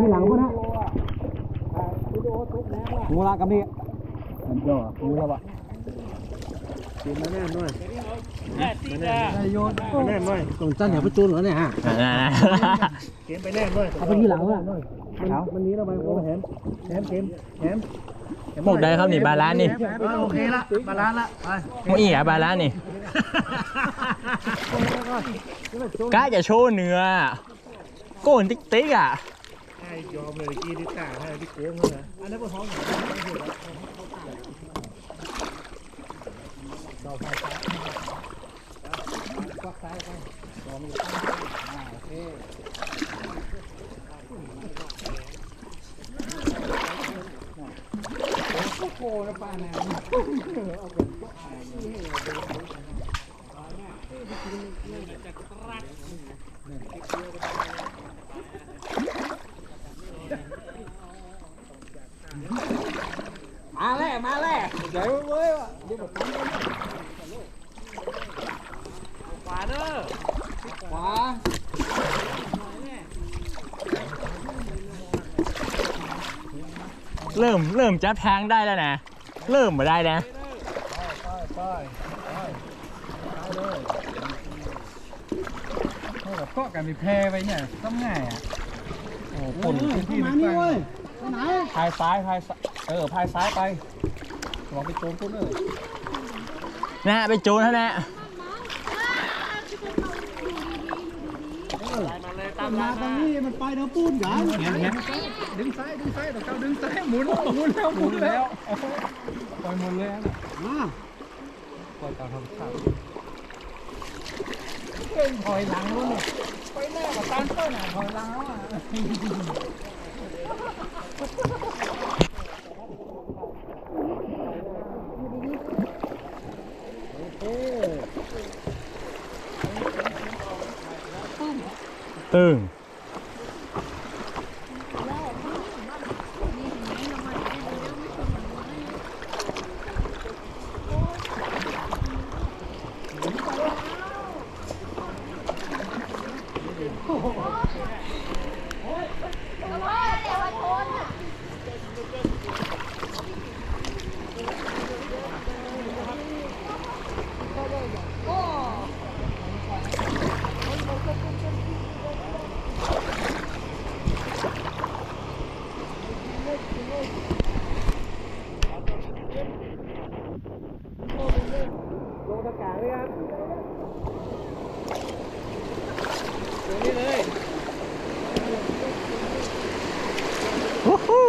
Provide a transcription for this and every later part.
ที่หลังพวกนะงูละกับนี่มันจ่องูละวะกินมาแน่นด้วยนายโยนมาแน่นด้วยตรงจันอย่าไปจูนเหรอเนี่ยฮะเกมไปแน่นด้วยเอาไปที่หลังวะมันมันนี้เราไปโอ้แหมแหมเกมแหมพวกใดครับนี่บาลานซ์นี่โอเคละบาลานซ์ละไปมึงอีอะบาลานซ์นี่กล้าจะโชว์เนื้อโกนติ๊กติ๊กอะ ให้ยอมเลยกี้ดิต่างให้ที่โค้งเลยนะอันนั้นบนท้องมางโอเคโคนะป้าแม่เอาไปก็อายนี่เหรอนี่จะกระตุ้นนี่จะกระตุ้นแล้วมา แล้วเดี๋ยวเว้ยวะเดี๋ยวแบบขวาเด้อขวาเริ่มเริ่มจับทางได้แล้วนะ เริ่มมาได้นะไปไปไปเขาแบบเกาะกันมีแพรไว้เนี่ยต้องง่ายอะโอ้คนพื้นที่มันกว้างพายซ้ายพายเออพายซ้ายไป ลองไปโจมต้นเลยนะไปโจนเท่านั้นมาตรงนี้มันไปเนื้อปูนกันเงี้ยเงี้ยดึงซ้ายดึงซ้ายเดี๋ยวเขาดึงซ้ายหมุนหมุนแล้วหมุนแล้วปล่อยหมุนเลยนะปล่อยตามธรรมชาติเก่งถอยหลังแล้วเนี่ยไปแน่กับตามต้นอะถอยหลังแล้วอะ ตึงวู้ฮู้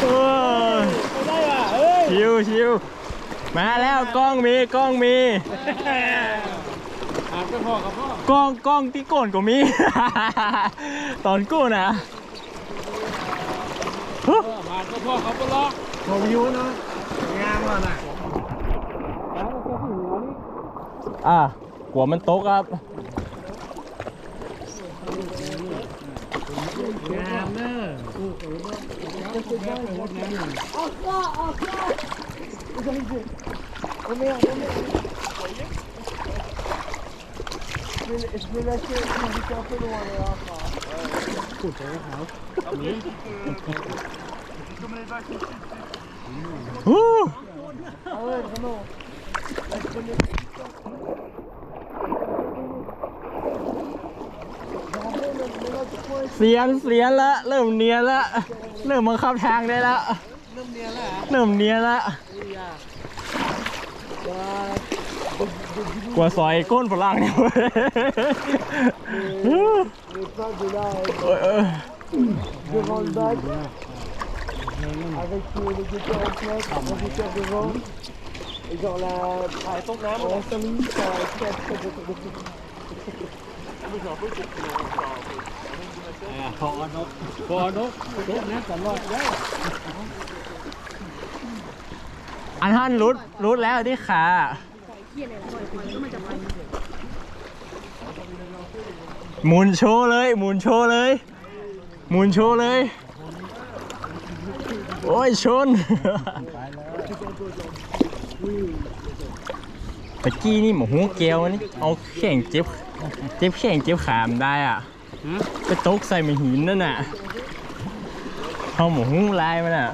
โอ้ยชิวชิว มาแล้วกล้องมีกล้องมีอาบก็พ่อกับพ่อกล้องกล้องที่โกนก็มี ตอนกู้นะฮึมาก็พ่อเขาก็ล็อกโชว์วิวเนาะงามว่ะน่ะแล้วก็ที่หัวนี่อะหัวมันตกครับงามเนอะ ฮู้เสียนเสียนละ เริ่มเนียนละ เริ่มบังคับทางได้ละ เริ่มเนียนล้วเริ่มเนียนละ กว่าซอยก้นฝรั่งเนี่ยเว้ยโอ้ยเออ devant le bac avec euh, le guetteur en place, le guetteur devant et genre la en 5 minutes ça ça ça ça พอนกพอนกนกนะตลอดได้ อันท่านรุดรุดแล้วที่ขาหมุนโชว์เลยหมุนโชว์เลยหมุนโชว์เลย โอ้ยชนตะกี้นี่หมูหูเกลียวนี่เอาแข่งเจ็บเจ็บแข่งเจ็บขามนได้อะไปตกใส่หมหินนั่นน่ะเอาหมูหุ้งลายมันอะ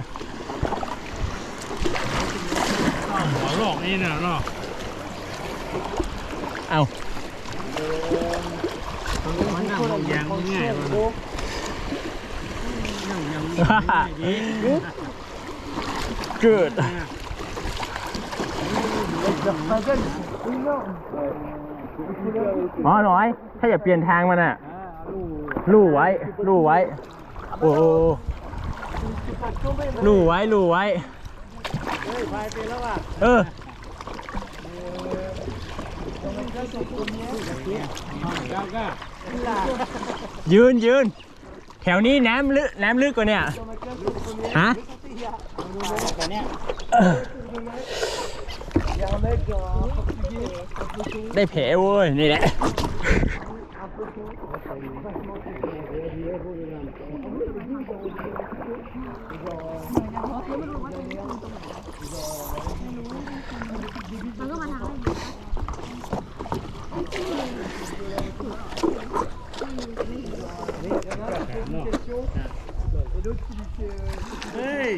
หัวหลอกนี่นะเนาะเอามันนั่งยางง่ายมันนั่งยังเกิดหมอหน่อย ถ้าอย่าเปลี่ยนทางมันอะลู่ไว้ลู่ไว้ โอ้ลู่ไว้ลู่ไว้ เฮ้ยพายเป็นแล้วว่ะเออยืนยืนแถวนี้น้ำลึกน้ำลึกกว่าเนี่ยฮะ Il y a un mec en portugais, ได้แผลเว้ยนี่แหละ มันก็มาทางนี้ เฮ้ย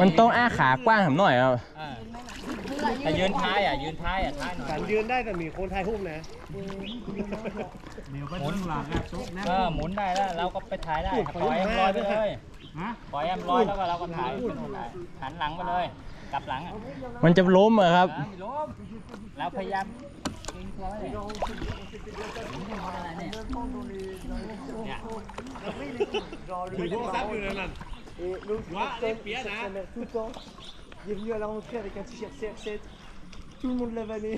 มันต้องอ้าขากว้างผมหน่อยอะแต่ยืนท้ายอะยืนท้ายอะท้ายหน่อยฉันยืนได้แต่มีคนไทยหุ้มนะหมุนหลังอะซุกนะเออหมุนได้แล้วเราก็ไปถ่ายได้ปล่อยแอมลอยไปเลยฮะปล่อยแอมลอยแล้วก็เราก็ถ่ายไปนู่นได้หันหลังไปเลย กลับหลังอะมันจะล้มอะครับนะไม่ล้มเราพยายาม เกรงตัวไว้เลยเนี่ยถือโทรศัพท์อยู่นั่น Et l'autre personne, sa mère tout le temps, il est venu à la rentrée avec un t-shirt CR7. Tout le monde l'a vanné.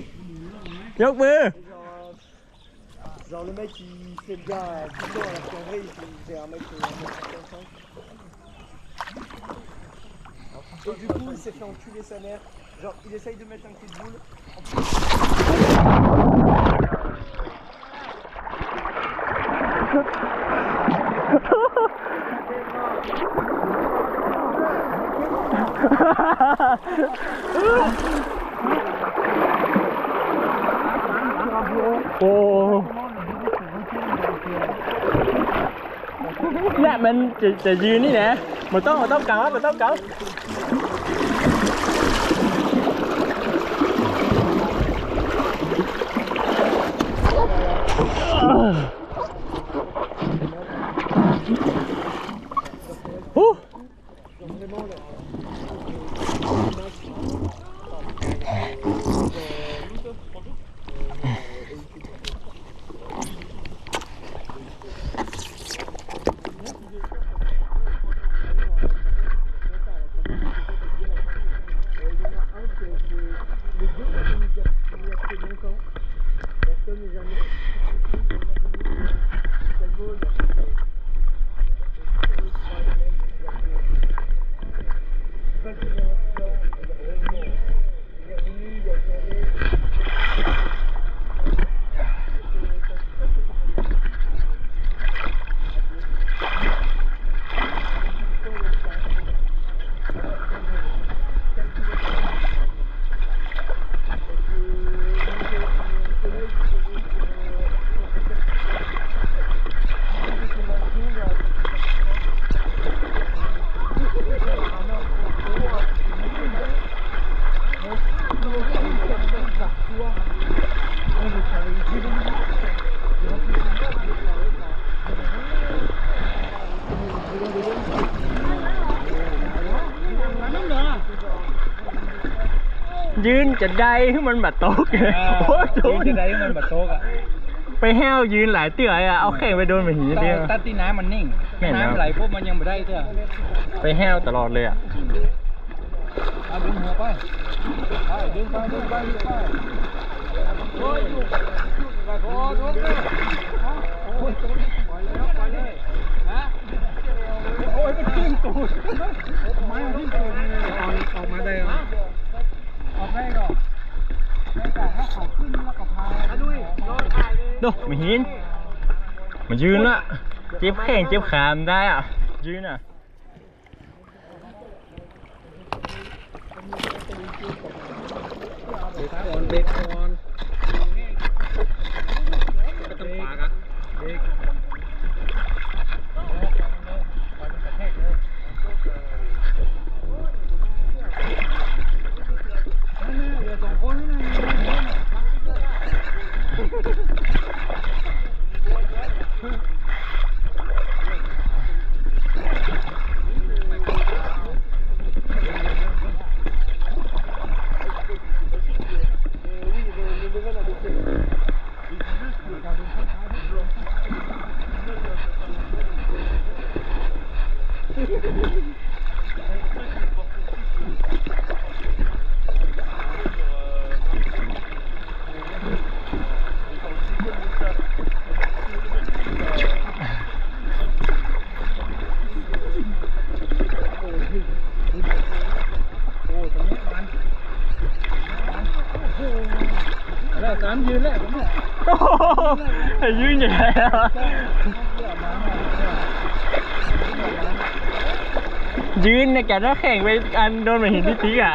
ยกมือ Et genre, euh, genre le mec il fait le gars euh, tout le temps alors qu'en vrai il fait- c'est un mec euh, 1m55. Et du coup il s'est fait enculer sa mère. Genre il essaye de mettre un coup de boule. Oh. โอ้เนี่ยมันจะจะยืนนี่นะมันต้องมันต้องเกามันต้องเกาฮู้ ยืนจะได้ให้มันบัดโต๊ะโอ้ยโดนจะได้มันแบบโต๊ะอะไปแห้วยืนหลายเตื้อยอะเอาแข่งไปโดนมาหีเดียวตัดที่น้ำมันนิ่งแม่นแล้วน้ำไหลปุ๊บมันยังไม่ได้เถอะไปแห้วตลอดเลยอะเอาดึงหัวไปไปดึงไปดึงไปดึงไปโอ้ยอยู่ไปโอ้ยดึงเลยโอ้ยปล่อยแล้วปล่อยเลยฮะโอ้ยมันขึ้นตูดไม้ที่ตัวนี้ออกออกมาได้เหรอออกได้ก่อนได้ก่อนถ้าเขาขึ้นแล้วก็พายดูดิรถถ่ายเลยดูมาหินมันยืนละเจ็บแข้งเจ็บขามนได้อะ ยืนอะเบรกก่อนเบรกก่อนก็ต้องปากอะเบรก ยืนอย่างไรวะยืนเนี่ยแกน้าแข่งไปอันโดนมาหินที่ติ๊กอะ